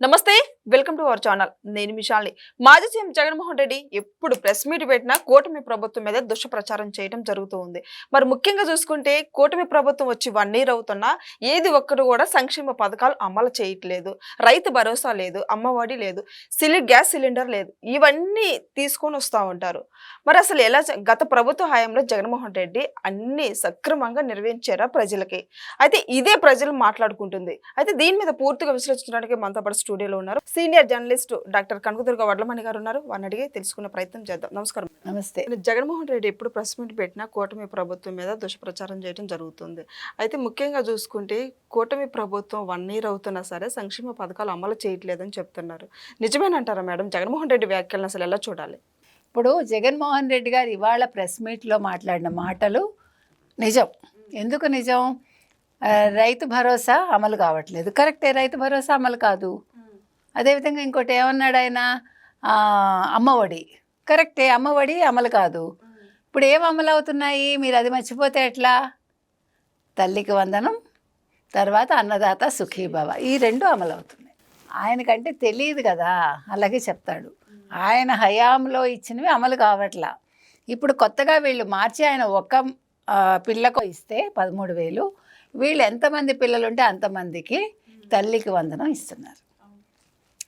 నమస్తే. Welcome to our channel. నేను మిషాల్ని మాజీ సీఎం జగన్మోహన్ రెడ్డి ఎప్పుడు ప్రెస్ మీట్ పెట్టినా కూటమి ప్రభుత్వం మీద దుష్ప్రచారం చేయడం జరుగుతూ ఉంది. మరి ముఖ్యంగా చూసుకుంటే కూటమి ప్రభుత్వం వచ్చి వన్ ఇయర్ అవుతున్నా ఏది ఒక్కరు కూడా సంక్షేమ పథకాలు అమలు చేయట్లేదు. రైతు భరోసా లేదు అమ్మఒడి లేదు సిలి గ్యాస్ సిలిండర్ లేదు. ఇవన్నీ తీసుకొని వస్తూ ఉంటారు. మరి అసలు ఎలా గత ప్రభుత్వ హయాంలో జగన్మోహన్ రెడ్డి అన్ని సక్రమంగా నిర్వహించారా ప్రజలకి? అయితే ఇదే ప్రజలు మాట్లాడుకుంటుంది. అయితే దీని మీద పూర్తిగా విశ్లేషించడానికి మనతో పాటు స్టూడియోలో ఉన్నారు senior journalist doctor Kanakadurga Vadlamani garu ఉన్నారు వారిని అడిగి తెలుసుకునే ప్రయత్నం చేద్దాం. నమస్కారం. నమస్తే. జగన్మోహన్ రెడ్డి ఎప్పుడు ప్రెస్ మీట్ పెట్టినా కూటమి ప్రభుత్వం మీద దుష్ప్రచారం చేయడం జరుగుతుంది. అయితే ముఖ్యంగా చూసుకుంటే కూటమి ప్రభుత్వం వన్ ఇయర్ అవుతున్నా సరే సంక్షేమ పథకాలు అమలు చేయట్లేదని చెప్తున్నారు. నిజమేనంటారా మేడం? జగన్మోహన్ రెడ్డి వ్యాఖ్యలను అసలు ఎలా చూడాలి? ఇప్పుడు జగన్మోహన్ రెడ్డి గారు ఇవాళ ప్రెస్ మీట్లో మాట్లాడిన మాటలు నిజం. ఎందుకు నిజం? రైతు భరోసా అమలు కావట్లేదు. కరెక్టే రైతు భరోసా అమలు కాదు. అదేవిధంగా ఇంకోటి ఏమన్నాడు ఆయన అమ్మఒడి కరెక్టే అమ్మఒడి అమలు కాదు. ఇప్పుడు ఏం అమలు అవుతున్నాయి? మీరు అది మర్చిపోతే ఎట్లా? తల్లికి వందనం తర్వాత అన్నదాత సుఖీభవ. ఈ రెండు అమలు అవుతున్నాయి. ఆయనకంటే తెలియదు కదా అలాగే చెప్తాడు. ఆయన హయాంలో ఇచ్చినవి అమలు కావట్లా. ఇప్పుడు కొత్తగా వీళ్ళు మార్చి ఆయన ఒక్క పిల్లకు ఇస్తే పదమూడు వేలు. వీళ్ళు ఎంతమంది పిల్లలు ఉంటే అంతమందికి తల్లికి వందనం ఇస్తున్నారు.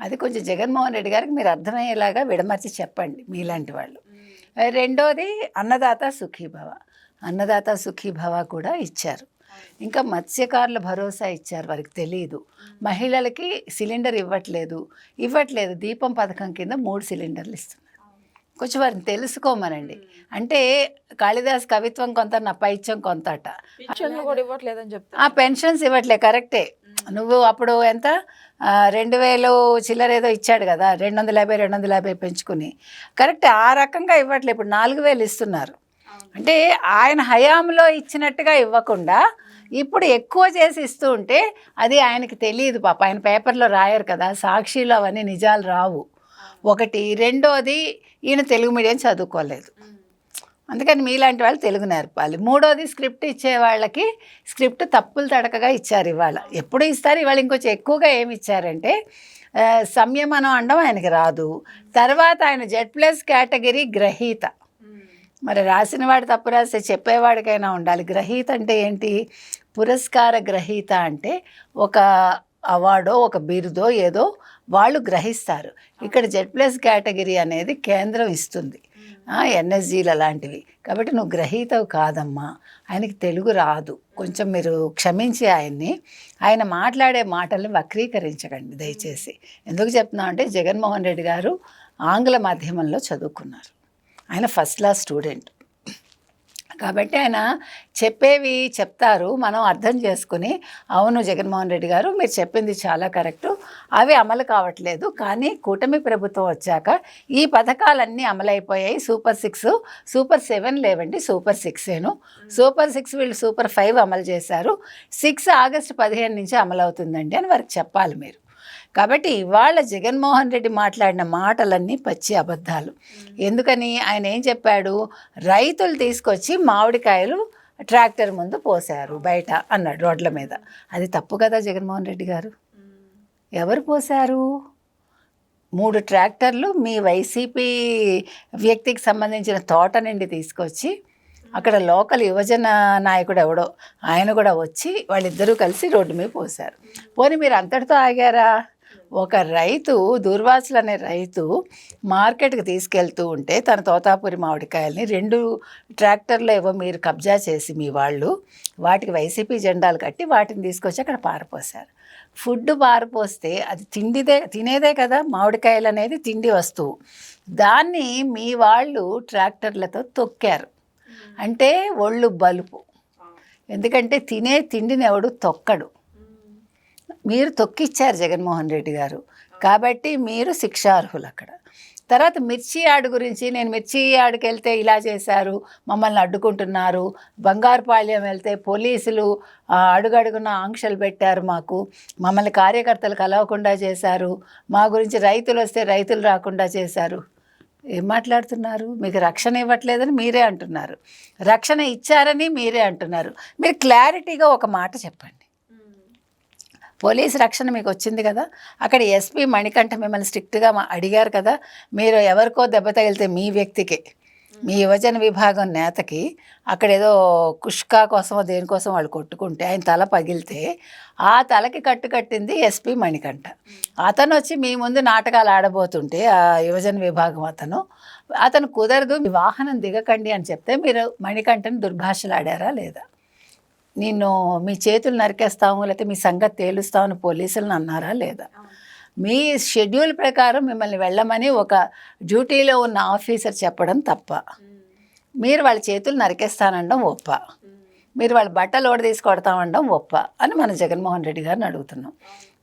అది కొంచెం జగన్మోహన్ రెడ్డి గారికి మీరు అర్థమయ్యేలాగా విడమర్చి చెప్పండి మీలాంటి వాళ్ళు. రెండోది అన్నదాత సుఖీభవ అన్నదాత సుఖీభవ కూడా ఇచ్చారు. ఇంకా మత్స్యకారుల భరోసా ఇచ్చారు వారికి తెలియదు మహిళలకి సిలిండర్ ఇవ్వట్లేదు. ఇవ్వట్లేదు. దీపం పథకం కింద మూడు సిలిండర్లు ఇస్తున్నారు. కొంచెం వారిని తెలుసుకోమనండి. అంటే కాళిదాస్ కవిత్వం కొంత నా పైత్యం కొంత అట ఆ పెన్షన్స్ ఇవ్వట్లే కరెక్టే. నువ్వు అప్పుడు ఎంత? రెండు వేలు చిల్లర ఏదో ఇచ్చాడు కదా రెండు వందల యాభై రెండు వందల యాభై పెంచుకుని. కరెక్ట్ ఆ రకంగా ఇవ్వట్లే ఇప్పుడు నాలుగు వేలు ఇస్తున్నారు. అంటే ఆయన హయాంలో ఇచ్చినట్టుగా ఇవ్వకుండా ఇప్పుడు ఎక్కువ చేసి ఇస్తూ ఉంటే అది ఆయనకి తెలియదు పాప. ఆయన పేపర్లో రాయరు కదా సాక్షిలో అవన్నీ నిజాలు రావు. ఒకటి రెండోది ఈయన తెలుగు మీడియం చదువుకోలేదు. అందుకని మీలాంటి వాళ్ళు తెలుగు నేర్పాలి. మూడోది స్క్రిప్ట్ ఇచ్చే వాళ్ళకి స్క్రిప్ట్ తప్పులు తడకగా ఇచ్చారు ఇవాళ. ఎప్పుడు ఇస్తారు? ఇవాళ ఇంకొంచెం ఎక్కువగా ఏమి ఇచ్చారంటే సంయమనం అనడం ఆయనకి రాదు. తర్వాత ఆయన జెడ్ ప్లస్ కేటగిరీ గ్రహీత. మరి రాసిన వాడు తప్పు రాస్తే చెప్పేవాడికైనా ఉండాలి. గ్రహీత అంటే ఏంటి? పురస్కార గ్రహీత అంటే ఒక అవార్డో ఒక బిరుదో ఏదో వాళ్ళు గ్రహిస్తారు. ఇక్కడ జెడ్ ప్లస్ కేటగిరీ అనేది కేంద్రం ఇస్తుంది. ఎన్ఎస్జీలు అలాంటివి కాబట్టి నువ్వు గ్రహీతవు కాదమ్మా. ఆయనకి తెలుగు రాదు. కొంచెం మీరు క్షమించి ఆయన్ని. ఆయన మాట్లాడే మాటల్ని వక్రీకరించకండి దయచేసి. ఎందుకు చెప్తున్నా అంటే జగన్మోహన్ రెడ్డి గారు ఆంగ్ల మాధ్యమంలో చదువుకున్నారు. ఆయన ఫస్ట్ క్లాస్ స్టూడెంట్ కాబట్టి ఆయన చెప్పేవి చెప్తారు. మనం అర్థం చేసుకుని అవును జగన్మోహన్ రెడ్డి గారు మీరు చెప్పింది చాలా కరెక్టు అవి అమలు కావట్లేదు. కానీ కూటమి ప్రభుత్వం వచ్చాక ఈ పథకాలన్నీ అమలైపోయాయి. సూపర్ సిక్స్ సూపర్ సెవెన్ లేవండి సూపర్ సిక్సేను. సూపర్ సిక్స్ వీళ్ళు సూపర్ ఫైవ్ అమలు చేశారు. సిక్స్ ఆగస్టు పదిహేను నుంచి అమలు అవుతుందండి అని వారికి చెప్పాలి మీరు. కాబట్టి ఇవాళ జగన్మోహన్ రెడ్డి మాట్లాడిన మాటలన్నీ పచ్చి అబద్ధాలు. ఎందుకని? ఆయన ఏం చెప్పాడు? రైతులు తీసుకొచ్చి మామిడికాయలు ట్రాక్టర్ ముందు పోసారు బయట అన్నాడు రోడ్ల మీద. అది తప్పు కదా జగన్మోహన్ రెడ్డి గారు? ఎవరు పోసారు మూడు ట్రాక్టర్లు మీ వైసీపీ వ్యక్తికి సంబంధించిన తోట నుండి తీసుకొచ్చి అక్కడ లోకల్ యువజన నాయకుడు ఎవడో ఆయన కూడా వచ్చి వాళ్ళిద్దరూ కలిసి రోడ్డు మీద పోశారు. పోనీ మీరు అంతటితో ఆగారా? ఒక రైతు దూర్వాసులు అనే రైతు మార్కెట్కి తీసుకెళ్తూ ఉంటే తన తోతాపురి మామిడికాయల్ని రెండు ట్రాక్టర్లు ఏవో మీరు కబ్జా చేసి మీ వాళ్ళు వాటికి వైసీపీ జెండాలు కట్టి వాటిని తీసుకొచ్చి అక్కడ పారపోసారు ఫుడ్ పారపోస్తే అది తిండిదే తినేదే కదా మామిడికాయలు అనేది తిండి వస్తువు. దాన్ని మీ వాళ్ళు ట్రాక్టర్లతో తొక్కారు. అంటే ఒళ్ళు బలుపు. ఎందుకంటే తినే తిండిని ఎవడు తొక్కడు. మీరు తొక్కిచ్చారు జగన్మోహన్ రెడ్డి గారు. కాబట్టి మీరు శిక్షార్హులు అక్కడ తర్వాత మిర్చి యార్డు గురించి నేను మిర్చి యాడ్కి వెళ్తే ఇలా చేశారు మమ్మల్ని అడ్డుకుంటున్నారు బంగారుపాళ్యం వెళ్తే పోలీసులు అడుగడుగున ఆంక్షలు పెట్టారు మాకు మమ్మల్ని కార్యకర్తలు కలవకుండా చేశారు మా గురించి రైతులు వస్తే రైతులు రాకుండా చేశారు. ఏం మాట్లాడుతున్నారు? మీకు రక్షణ ఇవ్వట్లేదని మీరే అంటున్నారు. రక్షణ ఇచ్చారని మీరే అంటున్నారు. మీరు క్లారిటీగా ఒక మాట చెప్పండి. పోలీస్ రక్షణ మీకు వచ్చింది కదా? అక్కడ ఎస్పీ మణికంఠ మిమ్మల్ని స్ట్రిక్ట్గా అడిగారు కదా? మీరు ఎవరికో దెబ్బ తగిలితే మీ వ్యక్తికి మీ యువజన విభాగం నేతకి అక్కడ ఏదో కుష్కా కోసమో దేనికోసం వాళ్ళు కొట్టుకుంటే ఆయన తల పగిలితే ఆ తలకి కట్టు కట్టింది ఎస్పీ మణికంఠ. అతను వచ్చి మీ ముందు నాటకాలు ఆడబోతుంటే ఆ యువజన విభాగం అతను అతను కుదరదు మీ వాహనం దిగకండి అని చెప్తే మీరు మణికంఠను దుర్భాషలాడారా లేదా? నిన్ను మీ చేతులు నరికేస్తాము లేకపోతే మీ సంగతి తేలుస్తామని పోలీసులను అన్నారా లేదా? మీ షెడ్యూల్ ప్రకారం మిమ్మల్ని వెళ్ళమని ఒక డ్యూటీలో ఉన్న ఆఫీసర్ చెప్పడం తప్ప. మీరు వాళ్ళ చేతులు నరికేస్తానడం ఒప్ప. మీరు వాళ్ళ బట్టలు ఓడ తీసి కొడతామనడం ఒప్ప అని మన జగన్మోహన్ రెడ్డి గారిని అడుగుతున్నాం.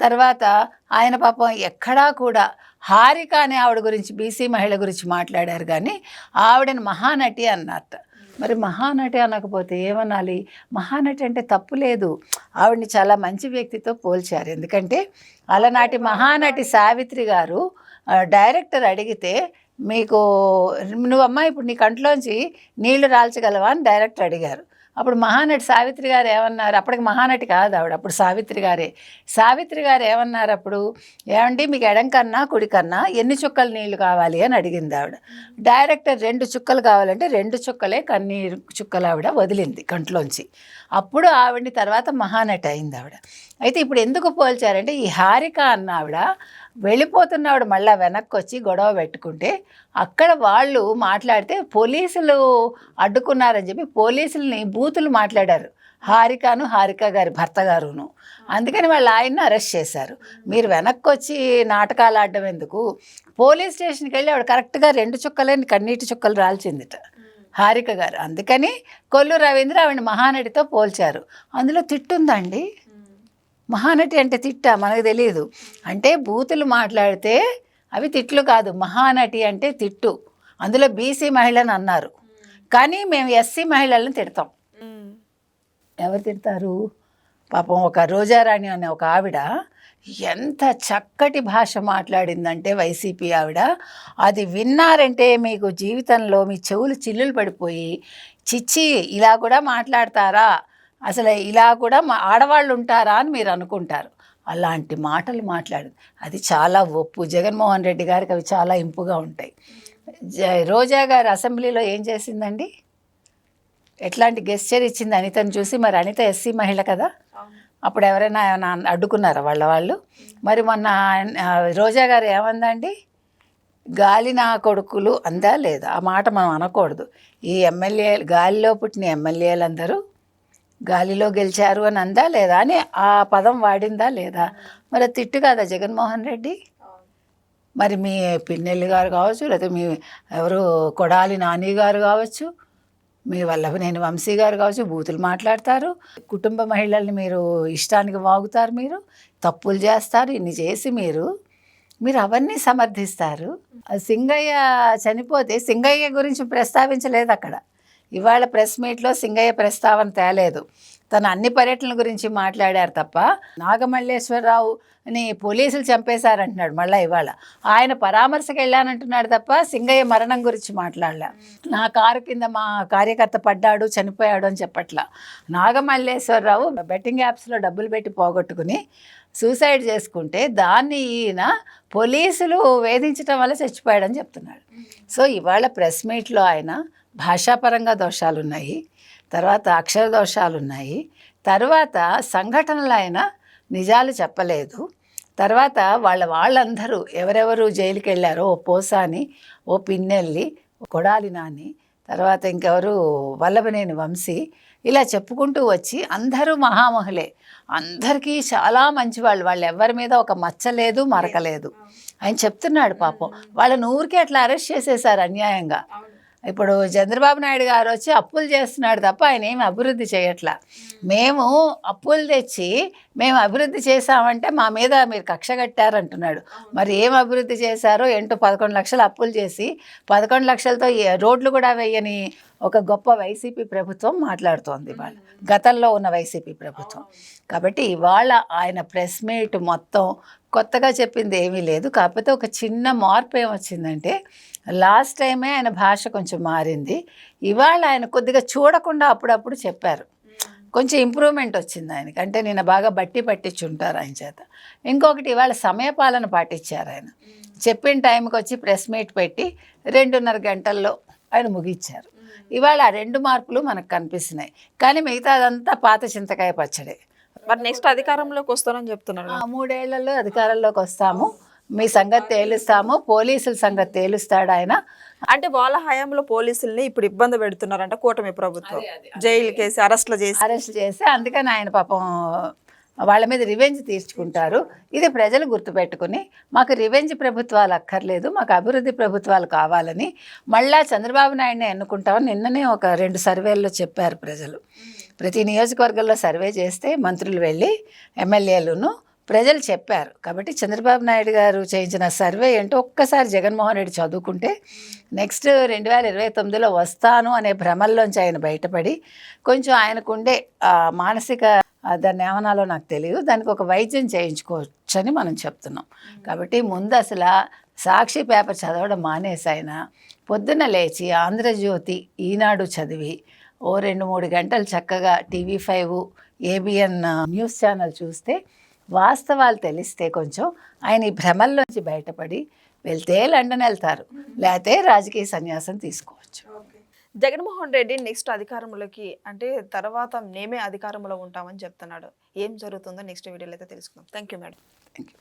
తర్వాత ఆయన పాపం ఎక్కడా కూడా హారిక అనే ఆవిడ గురించి బీసీ మహిళ గురించి మాట్లాడారు కానీ ఆవిడని మహానటి అన్నట్ట మరి మహానటి అనకపోతే ఏమనాలి? మహానటి అంటే తప్పు లేదు. ఆవిడని చాలా మంచి వ్యక్తితో పోల్చారు. ఎందుకంటే అలనాటి మహానటి సావిత్రి గారు డైరెక్టర్ అడిగితే మీకు నువ్వమ్మా ఇప్పుడు నీ కంట్లోంచి నీళ్ళు రాల్చగలవా అని డైరెక్టర్ అడిగారు. అప్పుడు మహానటి సావిత్రి గారు ఏమన్నారు? అప్పటికి మహానటి కాదు ఆవిడ అప్పుడు సావిత్రి గారే. సావిత్రి గారు ఏమన్నారు అప్పుడు? ఏమండి మీకు ఎడం కన్నా కుడి కన్నా ఎన్ని చుక్కలు నీళ్ళు కావాలి? అని అడిగింది ఆవిడ. డైరెక్టర్ రెండు చుక్కలు కావాలంటే రెండు చుక్కలే కన్నీరు చుక్కలు ఆవిడ వదిలింది కంట్లోంచి. అప్పుడు ఆవిడని తర్వాత మహానటి అయింది ఆవిడ. అయితే ఇప్పుడు ఎందుకు పోల్చారంటే ఈ హారిక అన్న ఆవిడ వెళ్ళిపోతున్నవాడు మళ్ళీ వెనక్కి వచ్చి గొడవ పెట్టుకుంటే అక్కడ వాళ్ళు మాట్లాడితే పోలీసులు అడ్డుకున్నారని చెప్పి పోలీసుల్ని బూతులు మాట్లాడారు. హారికను హారిక గారి భర్త గారును. అందుకని వాళ్ళు ఆయన్ని అరెస్ట్ చేశారు. మీరు వెనక్కి వచ్చి నాటకాలు ఆడడం ఎందుకు? పోలీస్ స్టేషన్కి వెళ్ళి ఆవిడ కరెక్ట్గా రెండు చుక్కలేని కన్నీటి చుక్కలు రాల్చిందిట హారిక గారు. అందుకని కొల్లు రవీంద్ర ఆవిడ మహానటితో పోల్చారు. అందులో తిట్టుందండి మహానటి అంటే తిట్ట? మనకు తెలియదు అంటే బూతులు మాట్లాడితే అవి తిట్లు కాదు. మహానటి అంటే తిట్టు. అందులో బీసీ మహిళని అన్నారు. కానీ మేము ఎస్సీ మహిళలను తిడతాం. ఎవరు తిడతారు? పాపం ఒక రోజారాణి అనే ఒక ఆవిడ ఎంత చక్కటి భాష మాట్లాడిందంటే వైసీపీ ఆవిడ. అది విన్నారంటే మీకు జీవితంలో మీ చెవులు చిల్లులు పడిపోయి చిచ్చి ఇలా కూడా మాట్లాడతారా? అసలు ఇలా కూడా మా ఆడవాళ్ళు ఉంటారా అని మీరు అనుకుంటారు. అలాంటి మాటలు మాట్లాడు అది చాలా ఒప్పు. జగన్మోహన్ రెడ్డి గారికి అవి చాలా ఇంపుగా ఉంటాయి. జ- రోజా గారు అసెంబ్లీలో ఏం చేసిందండి? ఎట్లాంటి గెస్చర్ ఇచ్చింది అనితను చూసి మరి అనిత ఎస్సీ మహిళ కదా? అప్పుడు ఎవరైనా అడ్డుకున్నారా వాళ్ళ వాళ్ళు? మరి మొన్న రోజా గారు ఏమందండి? గాలి నా కొడుకులు అందా లేదా? ఆ మాట మనం అనకూడదు. ఈ ఎమ్మెల్యే గాలిలో పుట్టిన ఎమ్మెల్యేలందరూ గాలిలో గెలిచారు అని అందా లేదా? అని ఆ పదం వాడిందా లేదా? మరి తిట్టు కదా జగన్మోహన్ రెడ్డి? మరి మీ పిన్నెల్లి గారు కావచ్చు లేకపోతే మీ ఎవరు కొడాలి నాని గారు కావచ్చు మీ వల్లభనేని వంశీ గారు కావచ్చు బూతులు మాట్లాడతారు. కుటుంబ మహిళల్ని మీరు ఇష్టానికి వాగుతారు మీరు తప్పులు చేస్తారు ఇన్ని చేసి మీరు మీరు అవన్నీ సమర్థిస్తారు. ఆ సింగయ్య చనిపోతే సింగయ్య గురించి ప్రస్తావించలేదు అక్కడ. ఇవాళ ప్రెస్ మీట్లో సింగయ్య ప్రస్తావన తేలేదు. తను అన్ని పర్యటనల గురించి మాట్లాడారు తప్ప నాగమల్లేశ్వరరావు అని పోలీసులు చంపేశారంటున్నాడు మళ్ళీ ఇవాళ. ఆయన పరామర్శకు వెళ్ళానంటున్నాడు తప్ప సింగయ్య మరణం గురించి మాట్లాడలే. నా కారు కింద మా కార్యకర్త పడ్డాడు చనిపోయాడు అని చెప్పట్లా. నాగమల్లేశ్వరరావు బెట్టింగ్ యాప్స్లో డబ్బులు పెట్టి పోగొట్టుకుని సూసైడ్ చేసుకుంటే దాన్ని ఈయన పోలీసులు వేధించడం వల్ల చచ్చిపోయాడని చెప్తున్నాడు. సో ఇవాళ ప్రెస్ మీట్లో ఆయన భాషాపరంగా దోషాలు ఉన్నాయి తర్వాత అక్షర దోషాలు ఉన్నాయి తర్వాత సంఘటనలు ఆయన నిజాలు చెప్పలేదు తర్వాత వాళ్ళ వాళ్ళందరూ ఎవరెవరు జైలుకి వెళ్ళారో ఓ పోసాని ఓ పిన్నెల్లి ఓ కొడాలి నాని తర్వాత ఇంకెవరు వల్లభనేని వంశీ ఇలా చెప్పుకుంటూ వచ్చి అందరూ మహామహులే. అందరికీ చాలా మంచి వాళ్ళు వాళ్ళు ఎవరి మీద ఒక మచ్చ లేదు మరక లేదు. ఆయన చెప్తున్నాడు పాపం. వాళ్ళని ఊరికే అట్లా అరెస్ట్ చేసేసారు అన్యాయంగా. ఇప్పుడు చంద్రబాబు నాయుడు గారు వచ్చి అప్పులు చేస్తున్నాడు తప్ప ఆయన ఏమి అభివృద్ధి చేయట్లా. మేము అప్పులు తెచ్చి మేము అభివృద్ధి చేశామంటే మా మీద మీరు కక్ష కట్టారంటున్నాడు. మరి ఏం అభివృద్ధి చేశారో ఏంటో పదకొండు లక్షలు అప్పులు చేసి పదకొండు లక్షలతో రోడ్లు కూడా వేయని ఒక గొప్ప వైసీపీ ప్రభుత్వం మాట్లాడుతోంది ఇవాళ. గతంలో ఉన్న వైసీపీ ప్రభుత్వం. కాబట్టి ఇవాళ ఆయన ప్రెస్ మీట్ మొత్తం కొత్తగా చెప్పింది ఏమీ లేదు. కాకపోతే ఒక చిన్న మార్పు ఏమొచ్చిందంటే లాస్ట్ టైమే ఆయన భాష కొంచెం మారింది. ఇవాళ ఆయన కొద్దిగా చూడకుండా అప్పుడప్పుడు చెప్పారు. కొంచెం ఇంప్రూవ్మెంట్ వచ్చింది ఆయనకి. అంటే నేను బాగా బట్టి పట్టించి ఉంటారు ఆయన చేత. ఇంకొకటి ఇవాళ సమయపాలన పాటించారు ఆయన. చెప్పిన టైంకి వచ్చి ప్రెస్ మీట్ పెట్టి రెండున్నర గంటల్లో ఆయన ముగించారు ఇవాళ ఆ రెండు మార్పులు మనకు కనిపిస్తున్నాయి. కానీ మిగతాదంతా పాత చింతకాయ పచ్చడి. మరి నెక్స్ట్ అధికారంలోకి వస్తారని చెప్తున్నారు ఆ మూడేళ్ళలో అధికారంలోకి వస్తాము. మీ సంగతి తేలుస్తాము. పోలీసుల సంగతి తేలుస్తాడు ఆయన. అంటే వాళ్ళ హయాంలో పోలీసుల్ని ఇప్పుడు ఇబ్బంది పెడుతున్నారంట కూటమి ప్రభుత్వం. జైలుకి వేసి అరెస్ట్లు చేసి. అరెస్ట్ చేసి అందుకని ఆయన పాపం వాళ్ళ మీద రివెంజ్ తీర్చుకుంటారు. ఇది ప్రజలు గుర్తుపెట్టుకుని మాకు రివెంజ్ ప్రభుత్వాలు అక్కర్లేదు మాకు అభివృద్ధి ప్రభుత్వాలు కావాలని మళ్ళా చంద్రబాబు నాయుడిని ఎన్నుకుంటామని నిన్ననే ఒక రెండు సర్వేల్లో చెప్పారు ప్రజలు. ప్రతి నియోజకవర్గంలో సర్వే చేస్తే మంత్రులు వెళ్ళి ఎమ్మెల్యేలను ప్రజలు చెప్పారు. కాబట్టి చంద్రబాబు నాయుడు గారు చేయించిన సర్వే ఏంటో ఒక్కసారి జగన్మోహన్ రెడ్డి చదువుకుంటే నెక్స్ట్ రెండు వేల ఇరవై తొమ్మిదిలో వస్తాను అనే భ్రమల్లోంచి ఆయన బయటపడి కొంచెం ఆయనకుండే మానసిక ఆ, దాన్ని ఏమనాలో నాకు తెలియదు దానికి ఒక వైద్యం చేయించుకోవచ్చని మనం చెప్తున్నాం. కాబట్టి ముందు అసలు సాక్షి పేపర్ చదవడం మానేసైనా పొద్దున్న లేచి ఆంధ్రజ్యోతి ఈనాడు చదివి ఓ రెండు మూడు గంటలు చక్కగా TV five ABN news channel చూస్తే వాస్తవాలు తెలిస్తే కొంచెం ఆయన ఈ భ్రమల్లోంచి బయటపడి వెళ్తే లండన్ వెళ్తారు. లేకపోతే రాజకీయ సన్యాసం తీసుకోవచ్చు. జగన్మోహన్ రెడ్డి నెక్స్ట్ అధికారంలోకి అంటే తర్వాత మేమే అధికారంలో ఉంటామని చెప్తున్నాడు. ఏం జరుగుతుందో నెక్స్ట్ వీడియోలో అయితే తెలుసుకుందాం. Thank you madam. Thank you